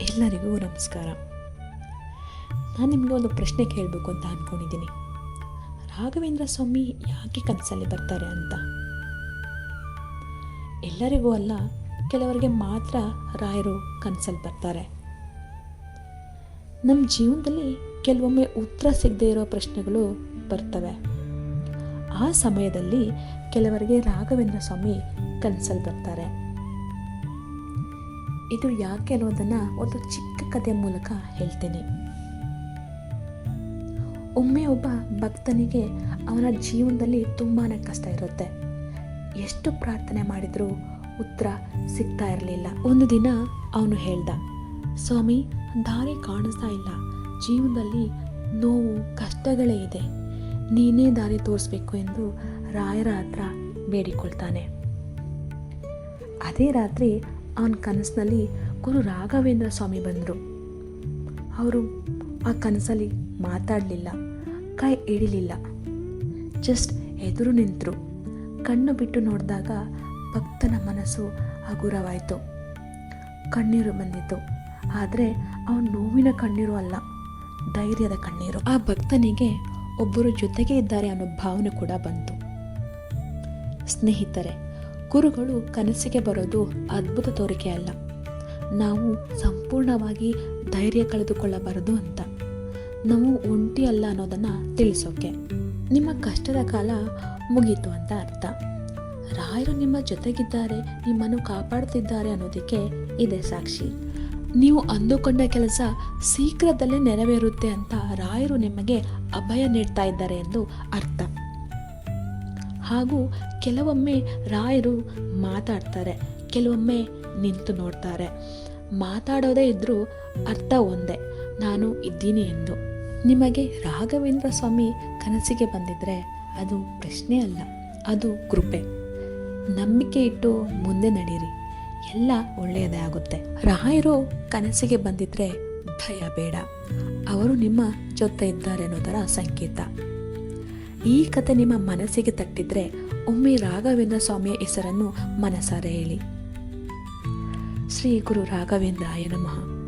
ಎಲ್ಲರಿಗೂ ನಮಸ್ಕಾರ. ನಾನು ನಿಮಗೆ ಒಂದು ಪ್ರಶ್ನೆ ಕೇಳಬೇಕು ಅಂತ ಅಂದ್ಕೊಂಡಿದ್ದೀನಿ ರಾಘವೇಂದ್ರ ಸ್ವಾಮಿ ಯಾಕೆ ಕನಸಲ್ಲಿ ಬರ್ತಾರೆ ಅಂತ? ಎಲ್ಲರಿಗೂ ಅಲ್ಲ, ಕೆಲವರಿಗೆ ಮಾತ್ರ ರಾಯರು ಕನಸಲ್ಲಿ ಬರ್ತಾರೆ. ನಮ್ಮ ಜೀವನದಲ್ಲಿ ಕೆಲವೊಮ್ಮೆ ಉತ್ತರ ಸಿಗದೇ ಇರೋ ಪ್ರಶ್ನೆಗಳು ಬರ್ತವೆ. ಆ ಸಮಯದಲ್ಲಿ ಕೆಲವರಿಗೆ ರಾಘವೇಂದ್ರ ಸ್ವಾಮಿ ಕನಸಲ್ಲಿ ಬರ್ತಾರೆ. ಇದು ಯಾಕೆ ಅನ್ನೋದನ್ನು ಒಂದು ಚಿಕ್ಕ ಕಥೆ ಮೂಲಕ ಹೇಳ್ತೇನೆ. ಒಮ್ಮೆ ಒಬ್ಬ ಭಕ್ತನಿಗೆ ಅವನ ಜೀವನದಲ್ಲಿ ತುಂಬಾ ಕಷ್ಟ ಇರುತ್ತೆ. ಎಷ್ಟು ಪ್ರಾರ್ಥನೆ ಮಾಡಿದರೂ ಉತ್ತರ ಸಿಗ್ತಾ ಇರಲಿಲ್ಲ. ಒಂದು ದಿನ ಅವನು ಹೇಳ್ದ, ಸ್ವಾಮಿ, ದಾರಿ ಕಾಣಿಸ್ತಾ ಇಲ್ಲ. ಜೀವನದಲ್ಲಿ ನೋವು, ಕಷ್ಟಗಳೇ ಇದೆ. ನೀನೇ ದಾರಿ ತೋರಿಸ್ಬೇಕು ಎಂದು ರಾಯರ ಹತ್ರ ಬೇಡಿಕೊಳ್ತಾನೆ. ಅದೇ ರಾತ್ರಿ ಅವನ ಕನಸಿನಲ್ಲಿ ಗುರು ರಾಘವೇಂದ್ರ ಸ್ವಾಮಿ ಬಂದರು. ಅವರು ಆ ಕನಸಲ್ಲಿ ಮಾತಾಡಲಿಲ್ಲ, ಕೈ ಹಿಡಿಲಿಲ್ಲ ಜಸ್ಟ್ ಎದುರು ನಿಂತರು. ಕಣ್ಣು ಬಿಟ್ಟು ನೋಡಿದಾಗ ಭಕ್ತನ ಮನಸ್ಸು ಹಗುರವಾಯಿತು. ಕಣ್ಣೀರು ಬಂದಿತ್ತು. ಆದರೆ ಅವನ ನೋವಿನ ಕಣ್ಣೀರು ಅಲ್ಲ, ಧೈರ್ಯದ ಕಣ್ಣೀರು. ಆ ಭಕ್ತನಿಗೆ ಒಬ್ಬರು ಜೊತೆಗೆ ಇದ್ದಾರೆ ಅನ್ನೋ ಭಾವನೆ ಕೂಡ ಬಂತು. ಸ್ನೇಹಿತರೆ ಗುರುಗಳು ಕನಸಿಗೆ ಬರೋದು ಅದ್ಭುತ ತೋರಿಕೆ ಅಲ್ಲ. ನಾವು ಸಂಪೂರ್ಣವಾಗಿ ಧೈರ್ಯ ಕಳೆದುಕೊಳ್ಳಬಾರದು ಅಂತ. ನಾವು ಒಂಟಿ ಅಲ್ಲ ಅನ್ನೋದನ್ನು ತಿಳಿಸೋಕೆ. ನಿಮ್ಮ ಕಷ್ಟದ ಕಾಲ ಮುಗೀತು ಅಂತ ಅರ್ಥ. ರಾಯರು ನಿಮ್ಮ ಜೊತೆಗಿದ್ದಾರೆ, ನಿಮ್ಮನ್ನು ಕಾಪಾಡ್ತಿದ್ದಾರೆ ಅನ್ನೋದಕ್ಕೆ ಇದೆ ಸಾಕ್ಷಿ. ನೀವು ಅಂದುಕೊಂಡ ಕೆಲಸ ಶೀಘ್ರದಲ್ಲೇ ನೆರವೇರುತ್ತೆ ಅಂತ ರಾಯರು ನಿಮಗೆ ಅಭಯ ನೀಡ್ತಾ ಇದ್ದಾರೆ ಎಂದು ಅರ್ಥ. ಹಾಗೂ ಕೆಲವೊಮ್ಮೆ ರಾಯರು ಮಾತಾಡ್ತಾರೆ, ಕೆಲವೊಮ್ಮೆ ನಿಂತು ನೋಡ್ತಾರೆ. ಮಾತಾಡೋದೇ ಇದ್ದರೂ ಅರ್ಥ ಒಂದೇ, ನಾನು ಇದ್ದೀನಿ ಎಂದು. ನಿಮಗೆ ರಾಘವೇಂದ್ರ ಸ್ವಾಮಿ ಕನಸಿಗೆ ಬಂದಿದ್ರೆ ಅದು ಪ್ರಶ್ನೆ ಅಲ್ಲ, ಅದು ಕೃಪೆ. ನಂಬಿಕೆ ಇಟ್ಟು ಮುಂದೆ ನಡೀರಿ, ಎಲ್ಲ ಒಳ್ಳೆಯದೇ ಆಗುತ್ತೆ. ರಾಯರು ಕನಸಿಗೆ ಬಂದಿದ್ರೆ ಭಯ ಬೇಡ. ಅವರು ನಿಮ್ಮ ಜೊತೆ ಇದ್ದಾರೆ ಅನ್ನೋದರ ಸಂಕೇತ. ಈ ಕತೆ ನಿಮ್ಮ ಮನಸ್ಸಿಗೆ ತಟ್ಟಿದ್ರೆ ಒಮ್ಮೆ ರಾಘವೇಂದ್ರ ಸ್ವಾಮಿಯ ಹೆಸರನ್ನು ಮನಸಾರೆ ಹೇಳಿ. ಶ್ರೀ ಗುರು ರಾಘವೇಂದ್ರಾಯ ನಮಃ.